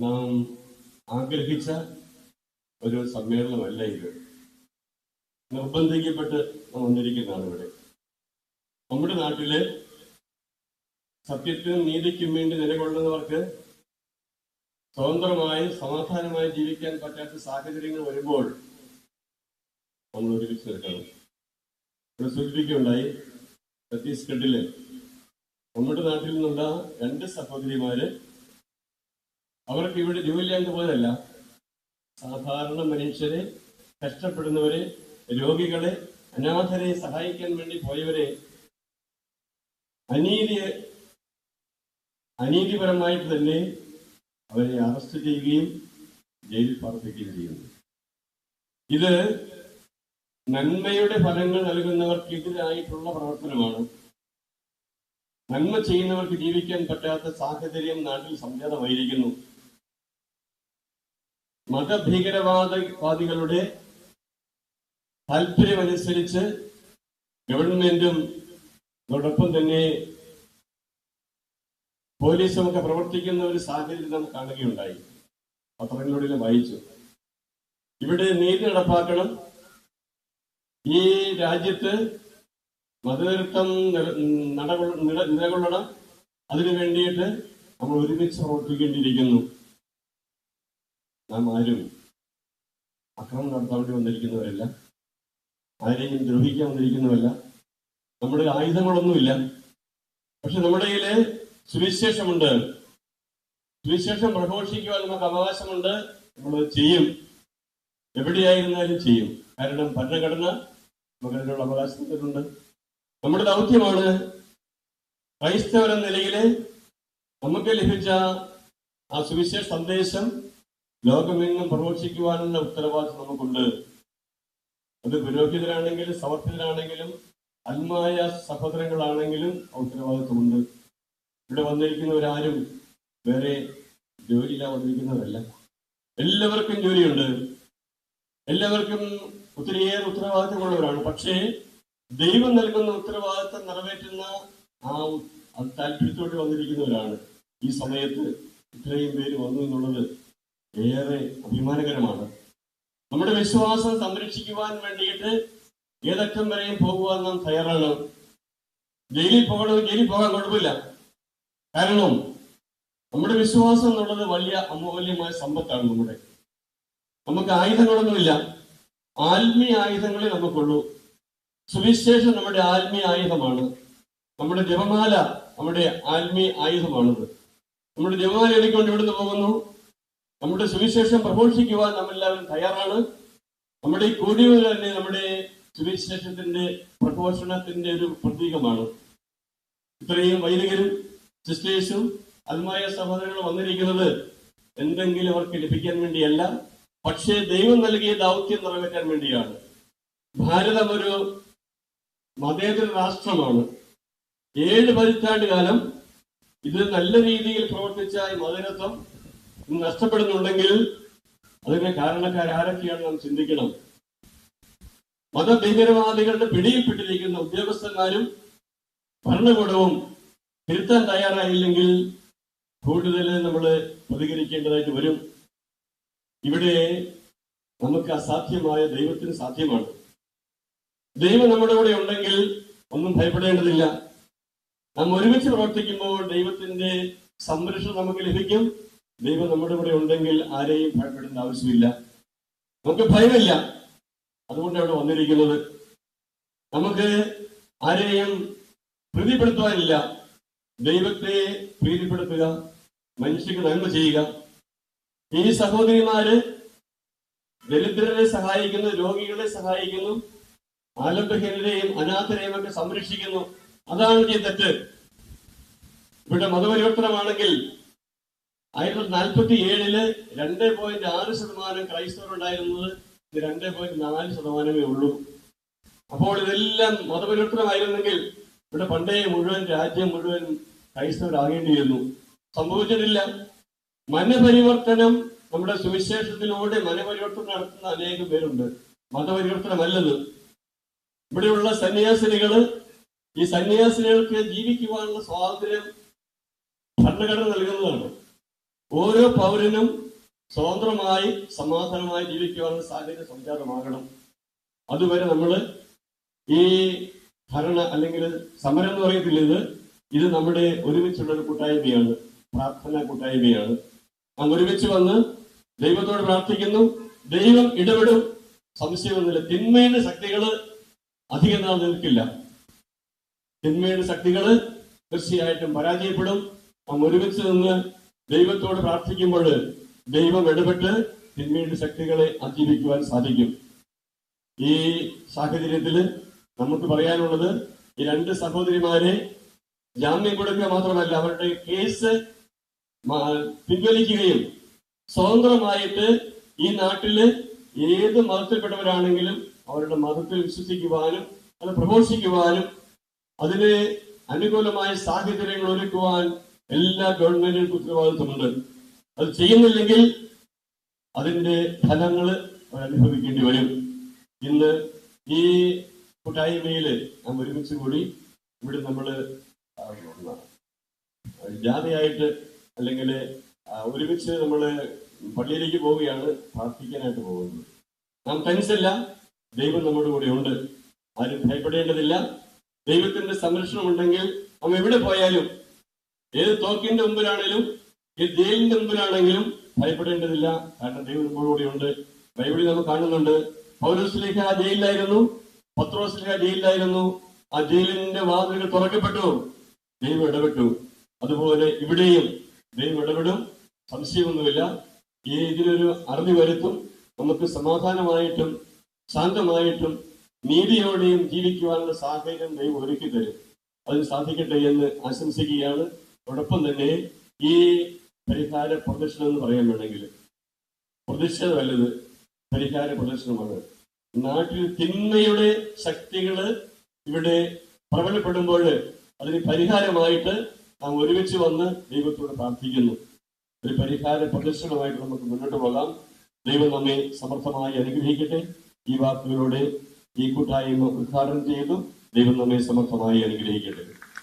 നാം ആഗ്രഹിച്ച ഒരു സമ്മേളനമല്ല ഇത്. നിർബന്ധിക്കപ്പെട്ട് വന്നിരിക്കുന്നതാണ് ഇവിടെ. നമ്മുടെ നാട്ടിൽ സത്യത്തിനും നീതിക്കും വേണ്ടി നിലകൊള്ളുന്നവർക്ക് സ്വതന്ത്രമായി സമാധാനമായി ജീവിക്കാൻ പറ്റാത്ത സാഹചര്യങ്ങൾ വരുമ്പോൾ നമ്മൾ ഒരുമിച്ച് നിൽക്കണം ഇവിടെ സൂചിപ്പിക്കുകയുണ്ടായി ഛത്തീസ്ഗഡിൽ. നമ്മുടെ നാട്ടിൽ നിന്നുള്ള രണ്ട് സഹോദരിമാര് അവർക്ക് ഇവിടെ ജോലിയായിട്ട് പോയതല്ല. സാധാരണ മനുഷ്യരെ കഷ്ടപ്പെടുന്നവരെ രോഗികളെ അനാഥരെ സഹായിക്കാൻ വേണ്ടി പോയവരെ അനീതിയെ അനീതിപരമായിട്ട് തന്നെ അവരെ അറസ്റ്റ് ചെയ്യുകയും ജയിലിൽ പാർപ്പിക്കുകയും ചെയ്യുന്നു. ഇത് നന്മയുടെ ഫലങ്ങൾ നൽകുന്നവർക്കെതിരായിട്ടുള്ള പ്രവർത്തനമാണ്. നന്മ ചെയ്യുന്നവർക്ക് ജീവിക്കാൻ പറ്റാത്ത സാഹചര്യം നാട്ടിൽ സംജാതമായിരിക്കുന്നു. മതഭീകരവാദവാദികളുടെ താല്പര്യമനുസരിച്ച് ഗവൺമെന്റും അതോടൊപ്പം തന്നെ പോലീസും ഒക്കെ പ്രവർത്തിക്കുന്ന ഒരു സാഹചര്യം നാം കാണുകയുണ്ടായി. പത്രങ്ങളിലൂടെ വായിച്ചു. ഇവിടെ നീതി നടപ്പാക്കണം. ഈ രാജ്യത്ത് മതനിരുത്തം നിലകൊള്ളണം. അതിനു വേണ്ടിയിട്ട് നമ്മൾ ഒരുമിച്ച് പ്രവർത്തിക്കേണ്ടിയിരിക്കുന്നു. നാം ആരും അക്രമം നടത്താൻ വേണ്ടി വന്നിരിക്കുന്നവരല്ല. ആരെയും ദ്രോഹിക്കാൻ വന്നിരിക്കുന്നവരല്ല. നമ്മുടെ ആയുധങ്ങളൊന്നുമില്ല. പക്ഷെ നമ്മുടെ കയ്യിൽ സുവിശേഷമുണ്ട്. സുവിശേഷം പ്രഘോഷിക്കുവാൻ നമുക്ക് അവകാശമുണ്ട്. നമ്മൾ ചെയ്യും. എവിടെയായിരുന്നാലും ചെയ്യും. കാരണം ഭരണഘടന അതിനുള്ള അവകാശം തന്നിട്ടുണ്ട്. നമ്മുടെ ദൗത്യമാണ് ക്രൈസ്തവരെന്ന നിലയിൽ നമുക്ക് ലഭിച്ച ആ സുവിശേഷ സന്ദേശം ലോകമെങ്ങും പ്രഘോഷിക്കുവാനുള്ള ഉത്തരവാദിത്വം നമുക്കുണ്ട്. അത് പുരോഹിതരാണെങ്കിലും സമർപ്പിതരാണെങ്കിലും അന്മായ സഹോദരങ്ങളാണെങ്കിലും ഉത്തരവാദിത്വമുണ്ട്. ഇവിടെ വന്നിരിക്കുന്നവരാരും വേറെ ജോലിയില്ല വന്നിരിക്കുന്നവരല്ല. എല്ലാവർക്കും ജോലിയുണ്ട്. എല്ലാവർക്കും ഒത്തിരിയേറെ ഉത്തരവാദിത്തമുള്ളവരാണ് പക്ഷേ ദൈവം നൽകുന്ന ഉത്തരവാദിത്തം നിറവേറ്റുന്ന ആ താല്പര്യത്തോട്ട് വന്നിരിക്കുന്നവരാണ്. ഈ സമയത്ത് ഇത്രയും പേര് വന്നു എന്നുള്ളത് ഏറെ അഭിമാനകരമാണ്. നമ്മുടെ വിശ്വാസം സംരക്ഷിക്കുവാൻ വേണ്ടിയിട്ട് ഏതറ്റം വരെയും പോകുവാൻ നാം തയ്യാറാണ്. ജയിലിൽ പോകണമെങ്കിൽ ജയിലിൽ പോകാൻ കുഴപ്പമില്ല. കാരണം നമ്മുടെ വിശ്വാസം എന്നുള്ളത് വലിയ അമൂല്യമായ സമ്പത്താണ് നമ്മുടെ. നമുക്ക് ആയുധങ്ങളൊന്നുമില്ല. ആത്മീയ ആയുധങ്ങളെ നമുക്കുള്ളൂ. സുവിശേഷം നമ്മുടെ ആത്മീയ ആയുധമാണ്. നമ്മുടെ ജപമാല നമ്മുടെ ആത്മീയ ആയുധമാണത്. നമ്മുടെ ജപമാല എടുക്കൊണ്ട് ഇവിടുന്ന് പോകുന്നു. നമ്മുടെ സുവിശേഷം പ്രഘോഷിക്കുവാൻ നമ്മളെല്ലാവരും തയ്യാറാണ്. നമ്മുടെ ഈ കൂടിയത് തന്നെ നമ്മുടെ സുവിശേഷത്തിന്റെ പ്രഘോഷണത്തിന്റെ ഒരു പ്രതീകമാണ്. ഇത്രയും വൈദികരും സിസ്റ്റേഴ്സും അതുമായ സഹോദരങ്ങളും വന്നിരിക്കുന്നത് എന്തെങ്കിലും അവർക്ക് ലഭിക്കാൻ വേണ്ടിയല്ല പക്ഷേ ദൈവം നൽകിയ ദൗത്യം നിറവേറ്റാൻ വേണ്ടിയാണ്. ഭാരതം ഒരു മതേതര രാഷ്ട്രമാണ്. ഏഴ് പതിറ്റാണ്ട് കാലം ഇത് നല്ല രീതിയിൽ പ്രവർത്തിച്ച ഈ നഷ്ടപ്പെടുന്നുണ്ടെങ്കിൽ അതിന് കാരണക്കാർ ആരൊക്കെയാണ് നാം ചിന്തിക്കണം. മതഭീകരവാദികളുടെ പിടിയിൽപ്പെട്ടിരിക്കുന്ന ഉദ്യോഗസ്ഥന്മാരും ഭരണകൂടവും തിരുത്താൻ തയ്യാറായില്ലെങ്കിൽ കൂടുതൽ നമ്മൾ പ്രതികരിക്കേണ്ടതായിട്ട് വരും. ഇവിടെ നമുക്ക് അസാധ്യമായ ദൈവത്തിന് സാധ്യമാണ്. ദൈവം നമ്മുടെ കൂടെ ഉണ്ടെങ്കിൽ ഒന്നും ഭയപ്പെടേണ്ടതില്ല. നാം ഒരുമിച്ച് പ്രവർത്തിക്കുമ്പോൾ ദൈവത്തിന്റെ സംരക്ഷണം നമുക്ക് ലഭിക്കും. ദൈവം നമ്മുടെ കൂടെ ഉണ്ടെങ്കിൽ ആരെയും ഭയപ്പെടേണ്ട ആവശ്യമില്ല. നമുക്ക് ഭയമില്ല. അതുകൊണ്ടാണ് വന്നിരിക്കുന്നത്. നമുക്ക് ആരെയും പ്രീതിപ്പെടുത്തുവാനില്ല ദൈവത്തെ പ്രീതിപ്പെടുത്തുക മനുഷ്യക്ക് നന്മ ചെയ്യുക. ഈ സഹോദരിമാര് ദരിദ്രരെ സഹായിക്കുന്നു രോഗികളെ സഹായിക്കുന്നു ആലംബഹീനരെയും അനാഥരെയും ഒക്കെ സംരക്ഷിക്കുന്നു. അതാണ് ഈ തെറ്റ്. ഇവിടെ മതപരിവർത്തനമാണെങ്കിൽ ആയിരത്തി നാൽപ്പത്തി ഏഴിൽ രണ്ട് പോയിന്റ് ആറ് ശതമാനം ക്രൈസ്തവർ ഉണ്ടായിരുന്നത് ഇത് രണ്ട് പോയിന്റ് നാല് ശതമാനമേ ഉള്ളൂ. അപ്പോൾ ഇതെല്ലാം മതപരിവർത്തനമായിരുന്നെങ്കിൽ ഇവിടെ പണ്ടേ മുഴുവൻ രാജ്യം മുഴുവൻ ക്രൈസ്തവരാകേണ്ടിയിരുന്നു. സംഭവിച്ചിട്ടില്ല. മനപരിവർത്തനം നമ്മുടെ സുവിശേഷത്തിലൂടെ മനപരിവർത്തനം നടത്തുന്ന അനേകം പേരുണ്ട്. മതപരിവർത്തനമല്ലത്. ഇവിടെയുള്ള സന്യാസിനികൾ ഈ സന്യാസിനികൾക്ക് ജീവിക്കുവാനുള്ള സ്വാതന്ത്ര്യം ഭരണഘടന നൽകുന്നതാണ്. ഓരോ പൗരനും സ്വതന്ത്രമായി സമാധാനമായി ജീവിക്കുവാനുള്ള സാഹചര്യം സംജാതമാകണം അതുവരെ നമ്മൾ ഈ ഭരണ അല്ലെങ്കിൽ സമരം എന്ന് പറയത്തില്ല ഇത്? ഇത് നമ്മുടെ ഒരുമിച്ചുള്ള ഒരു കൂട്ടായ്മയാണ്. പ്രാർത്ഥന കൂട്ടായ്മയാണ്. നാം ഒരുമിച്ച് വന്ന് ദൈവത്തോട് പ്രാർത്ഥിക്കുന്നു. ദൈവം ഇടപെടും. സംശയമൊന്നുമില്ല തിന്മയുടെ ശക്തികൾ അധികം നാൾ നിൽക്കില്ല. തിന്മയുടെ ശക്തികൾ തീർച്ചയായിട്ടും പരാജയപ്പെടും. നാം ഒരുമിച്ച് നിന്ന് ദൈവത്തോട് പ്രാർത്ഥിക്കുമ്പോൾ ദൈവം ഇടപെട്ട് തിന്മയുടെ ശക്തികളെ അതിജീവിക്കുവാൻ സാധിക്കും. ഈ സാഹചര്യത്തിൽ നമുക്ക് പറയാനുള്ളത് ഈ രണ്ട് സഹോദരിമാരെ ജാമ്യം കൊടുക്കുക മാത്രമല്ല അവരുടെ കേസ് പിൻവലിക്കുകയും സ്വതന്ത്രമായിട്ട് ഈ നാട്ടിൽ ഏത് മതത്തിൽപ്പെട്ടവരാണെങ്കിലും അവരുടെ മതത്തിൽ വിശ്വസിക്കുവാനും അത് പ്രഘോഷിക്കുവാനും അതിന് അനുകൂലമായ സാഹചര്യങ്ങൾ ഒരുക്കുവാൻ എല്ലാ ഗവൺമെന്റിനും ഉത്തരവാദിത്വമുണ്ട്. അത് ചെയ്യുന്നില്ലെങ്കിൽ അതിന്റെ ഫലങ്ങൾ അനുഭവിക്കേണ്ടി വരും. ഇന്ന് ഈ കൂട്ടായ്മയിൽ നാം ഒരുമിച്ച് കൂടി ഇവിടെ നമ്മൾ ജാഥയായിട്ട് അല്ലെങ്കിൽ ഒരുമിച്ച് നമ്മൾ പള്ളിയിലേക്ക് പോവുകയാണ് പ്രാർത്ഥിക്കാനായിട്ട് പോകുന്നത്. നാം തനിച്ചല്ല ദൈവം നമ്മുടെ കൂടെ ഉണ്ട്. ആരും ഭയപ്പെടേണ്ടതില്ല. ദൈവത്തിന്റെ സംരക്ഷണം ഉണ്ടെങ്കിൽ നാം എവിടെ പോയാലും ഏത് തോക്കിന്റെ മുമ്പിലാണെങ്കിലും ഏത് ജയിലിന്റെ മുമ്പിലാണെങ്കിലും ഭയപ്പെടേണ്ടതില്ല. കാരണം ദൈവം നമ്മളോടെയുണ്ട് ബൈബിളിൽ നമ്മൾ കാണുന്നുണ്ട് പൗരസ്ലിഹ ജയിലിലായിരുന്നു പത്രോസ്ലിഹ ജയിലിലായിരുന്നു. ആ ജയിലിന്റെ വാതിലുകൾ തുറക്കപ്പെട്ടു. ദൈവം ഇടപെട്ടു. അതുപോലെ ഇവിടെയും ദൈവം ഇടപെടും. സംശയമൊന്നുമില്ല. ഈ ഇതിനൊരു അറിവ് വരുത്തും. നമുക്ക് സമാധാനമായിട്ടും ശാന്തമായിട്ടും നീതിയോടെയും ജീവിക്കുവാനുള്ള സാഹചര്യം ദൈവം ഒരുക്കി തരും അതിന് സാധിക്കട്ടെ എന്ന് ആശംസിക്കുകയാണ്. അതോടൊപ്പം തന്നെ ഈ പരിഹാര പ്രദർശനം എന്ന് പറയാൻ വേണമെങ്കിൽ പ്രതിഷേധമല്ലത് പരിഹാര പ്രദർശനമാണ്. നാട്ടിൽ തിന്മയുടെ ശക്തികൾ ഇവിടെ പ്രബലപ്പെടുമ്പോൾ അതിന് പരിഹാരമായിട്ട് നാം ഒരുമിച്ച് വന്ന് ദൈവത്തോട് പ്രാർത്ഥിക്കുന്നു. ഒരു പരിഹാര പ്രദർശനമായിട്ട് നമുക്ക് മുന്നോട്ട് പോകാം. ദൈവം നമ്മെ സമർത്ഥമായി അനുഗ്രഹിക്കട്ടെ. ഈ വാക്കുകളോടെ ഈ കൂട്ടായ്മ ഉദ്ഘാടനം ചെയ്തു. ദൈവം നമ്മെ സമർത്ഥമായി അനുഗ്രഹിക്കട്ടെ.